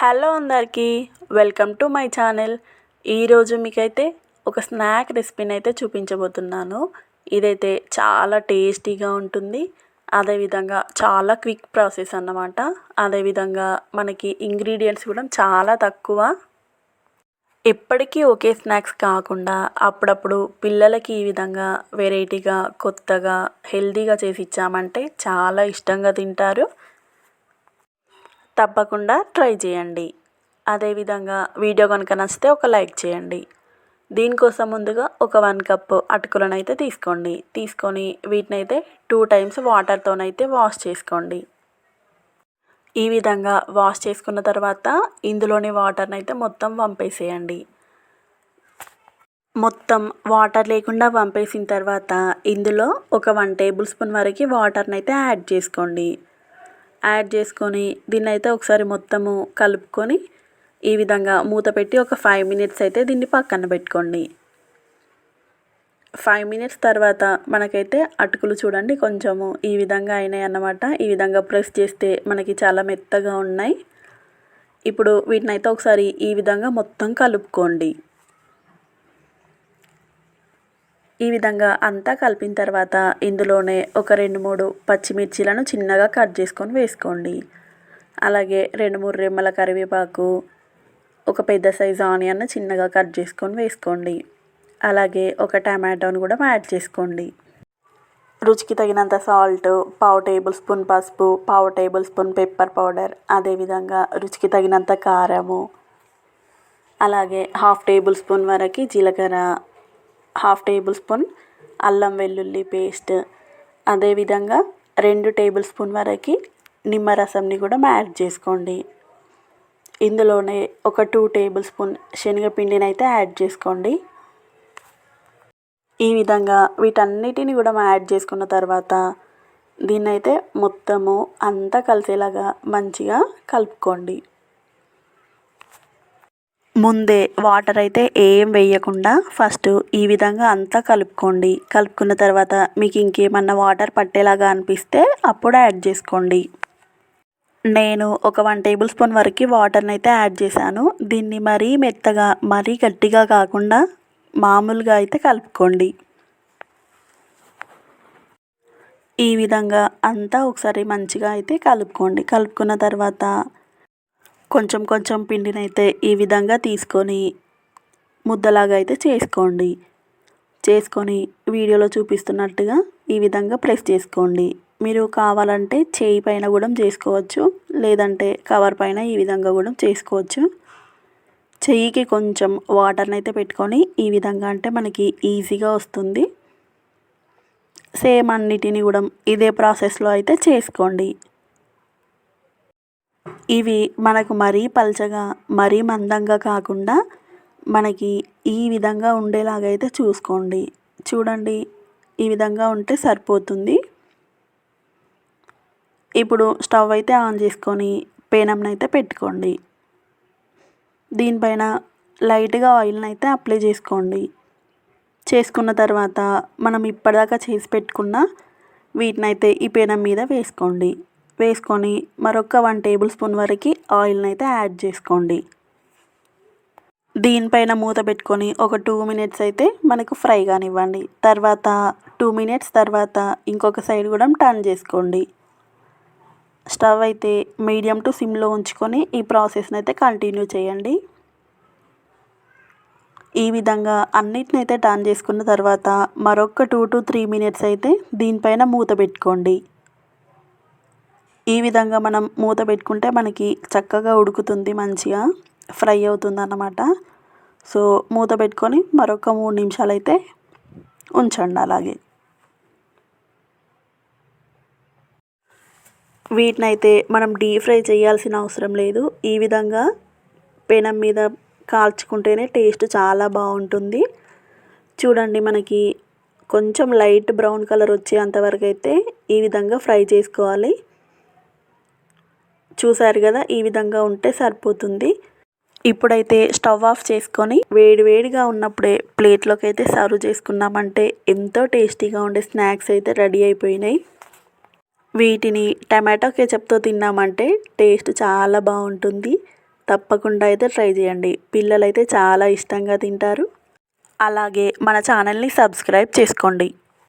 Hello అందరికీ welcome to my channel. ఈరోజు మీకైతే ఒక స్నాక్ రెసిపీని అయితే చూపించబోతున్నాను. ఇదైతే చాలా టేస్టీగా ఉంటుంది. అదేవిధంగా చాలా క్విక్ ప్రాసెస్ అన్నమాట. అదేవిధంగా మనకి ఇంగ్రీడియంట్స్ కూడా చాలా తక్కువ. ఎప్పటికీ ఒకే స్నాక్స్ కాకుండా అప్పుడప్పుడు పిల్లలకి ఈ విధంగా వెరైటీగా కొత్తగా హెల్తీగా చేసి ఇచ్చామంటే చాలా ఇష్టంగా తింటారు. తప్పకుండా ట్రై చేయండి. అదేవిధంగా వీడియో కనుక నచ్చితే ఒక లైక్ చేయండి. దీనికోసం ముందుగా ఒక వన్ కప్ అటుకులను అయితే తీసుకోండి. తీసుకొని వీటిని అయితే టూ టైమ్స్ వాటర్తోనైతే వాష్ చేసుకోండి. ఈ విధంగా వాష్ చేసుకున్న తర్వాత ఇందులోని వాటర్ని అయితే మొత్తం వంపేసేయండి. మొత్తం వాటర్ లేకుండా వంపేసిన తర్వాత ఇందులో ఒక వన్ టేబుల్ స్పూన్ వరకు వాటర్ని అయితే యాడ్ చేసుకోండి. యాడ్ చేసుకొని దీన్ని అయితే ఒకసారి మొత్తము కలుపుకొని ఈ విధంగా మూత పెట్టి ఒక ఫైవ్ మినిట్స్ అయితే దీన్ని పక్కన పెట్టుకోండి. ఫైవ్ మినిట్స్ తర్వాత మనకైతే అటుకులు చూడండి కొంచెము ఈ విధంగా అయినాయి అన్నమాట. ఈ విధంగా ప్రెస్ చేస్తే మనకి చాలా మెత్తగా ఉన్నాయి. ఇప్పుడు వీటిని అయితే ఒకసారి ఈ విధంగా మొత్తం కలుపుకోండి. ఈ విధంగా అంతా కలిపిన తర్వాత ఇందులోనే ఒక రెండు మూడు పచ్చిమిర్చీలను చిన్నగా కట్ చేసుకొని వేసుకోండి. అలాగే రెండు మూడు రెమ్మల కరివేపాకు ఒక పెద్ద సైజు ఆనియన్ చిన్నగా కట్ చేసుకొని వేసుకోండి. అలాగే ఒక టమాటోను కూడా యాడ్ చేసుకోండి. రుచికి తగినంత సాల్ట్ పావు టేబుల్ స్పూన్ పసుపు పావు టేబుల్ స్పూన్ పెప్పర్ పౌడర్ అదేవిధంగా రుచికి తగినంత కారము అలాగే హాఫ్ టేబుల్ స్పూన్ వరకు జీలకర్ర హాఫ్ టేబుల్ స్పూన్ అల్లం వెల్లుల్లి పేస్ట్. అదేవిధంగా రెండు టేబుల్ స్పూన్ వరకు నిమ్మరసంని కూడా యాడ్ చేసుకోండి. ఇందులోనే ఒక టూ టేబుల్ స్పూన్ శనగపిండిని అయితే యాడ్ చేసుకోండి. ఈ విధంగా వీటన్నిటిని కూడా యాడ్ చేసుకున్న తర్వాత దీన్నైతే మొత్తము అంతా కలిసేలాగా మంచిగా కలుపుకోండి. ముందే వాటర్ అయితే ఏం వేయకుండా ఫస్ట్ ఈ విధంగా అంతా కలుపుకోండి. కలుపుకున్న తర్వాత మీకు ఇంకేమన్నా వాటర్ పట్టేలాగా అనిపిస్తే అప్పుడు యాడ్ చేసుకోండి. నేను ఒక వన్ టేబుల్ స్పూన్ వరకు వాటర్ని అయితే యాడ్ చేశాను. దీన్ని మరీ మెత్తగా మరీ గట్టిగా కాకుండా మామూలుగా అయితే కలుపుకోండి. ఈ విధంగా అంతా ఒకసారి మంచిగా అయితే కలుపుకోండి. కలుపుకున్న తర్వాత కొంచెం కొంచెం పిండిని అయితే ఈ విధంగా తీసుకొని ముద్దలాగా అయితే చేసుకోండి. చేసుకొని వీడియోలో చూపిస్తున్నట్టుగా ఈ విధంగా ప్రెస్ చేసుకోండి. మీరు కావాలంటే చేయి పైన కూడా చేసుకోవచ్చు లేదంటే కవర్ పైన ఈ విధంగా కూడా చేసుకోవచ్చు. చెయ్యికి కొంచెం వాటర్ని అయితే పెట్టుకొని ఈ విధంగా అంటే మనకి ఈజీగా వస్తుంది. సేమ్ అన్నిటిని కూడా ఇదే ప్రాసెస్లో అయితే చేసుకోండి. ఇవి మనకు మరీ పల్చగా మరీ మందంగా కాకుండా మనకి ఈ విధంగా ఉండేలాగా అయితే చూసుకోండి. చూడండి ఈ విధంగా ఉంటే సరిపోతుంది. ఇప్పుడు స్టవ్ అయితే ఆన్ చేసుకొని పేనంని అయితే పెట్టుకోండి. దీనిపైన లైట్గా ఆయిల్ని అయితే అప్లై చేసుకోండి. చేసుకున్న తర్వాత మనం ఇప్పటిదాకా చేసి పెట్టుకున్న వీటిని అయితే ఈ పేనం మీద వేసుకోండి. వేసుకొని మరొక వన్ టేబుల్ స్పూన్ వరకు ఆయిల్ని అయితే యాడ్ చేసుకోండి. దీనిపైన మూత పెట్టుకొని ఒక టూ మినిట్స్ అయితే మనకు ఫ్రై కానివ్వండి. తర్వాత టూ మినిట్స్ తర్వాత ఇంకొక సైడ్ కూడా టర్న్ చేసుకోండి. స్టవ్ అయితే మీడియం టు సిమ్లో ఉంచుకొని ఈ ప్రాసెస్ని అయితే కంటిన్యూ చేయండి. ఈ విధంగా అన్నిటిని అయితే టర్న్ చేసుకున్న తర్వాత మరొక టూ టు త్రీ మినిట్స్ అయితే దీనిపైన మూత పెట్టుకోండి. ఈ విధంగా మనం మూత పెట్టుకుంటే మనకి చక్కగా ఉడుకుతుంది మంచిగా ఫ్రై అవుతుంది అన్నమాట సో మూత పెట్టుకొని మరొక మూడు నిమిషాలు అయితే ఉంచండి అలాగే. వీటిని అయితే మనం డీప్ ఫ్రై చేయాల్సిన అవసరం లేదు. ఈ విధంగా పెనం మీద కాల్చుకుంటేనే టేస్ట్ చాలా బాగుంటుంది. చూడండి మనకి కొంచెం లైట్ బ్రౌన్ కలర్ వచ్చేంతవరకు అయితే ఈ విధంగా ఫ్రై చేసుకోవాలి. చూసారు కదా ఈ విధంగా ఉంటే సరిపోతుంది. ఇప్పుడైతే స్టవ్ ఆఫ్ చేసుకొని వేడి వేడిగా ఉన్నప్పుడే ప్లేట్లోకి అయితే సర్వ్ చేసుకున్నామంటే ఎంతో టేస్టీగా ఉండే స్నాక్స్ అయితే రెడీ అయిపోయినాయి. వీటిని టమాటో కెచప్తో తిన్నామంటే టేస్ట్ చాలా బాగుంటుంది. తప్పకుండా అయితే ట్రై చేయండి. పిల్లలైతే చాలా ఇష్టంగా తింటారు. అలాగే మన ఛానల్ని సబ్స్క్రైబ్ చేసుకోండి.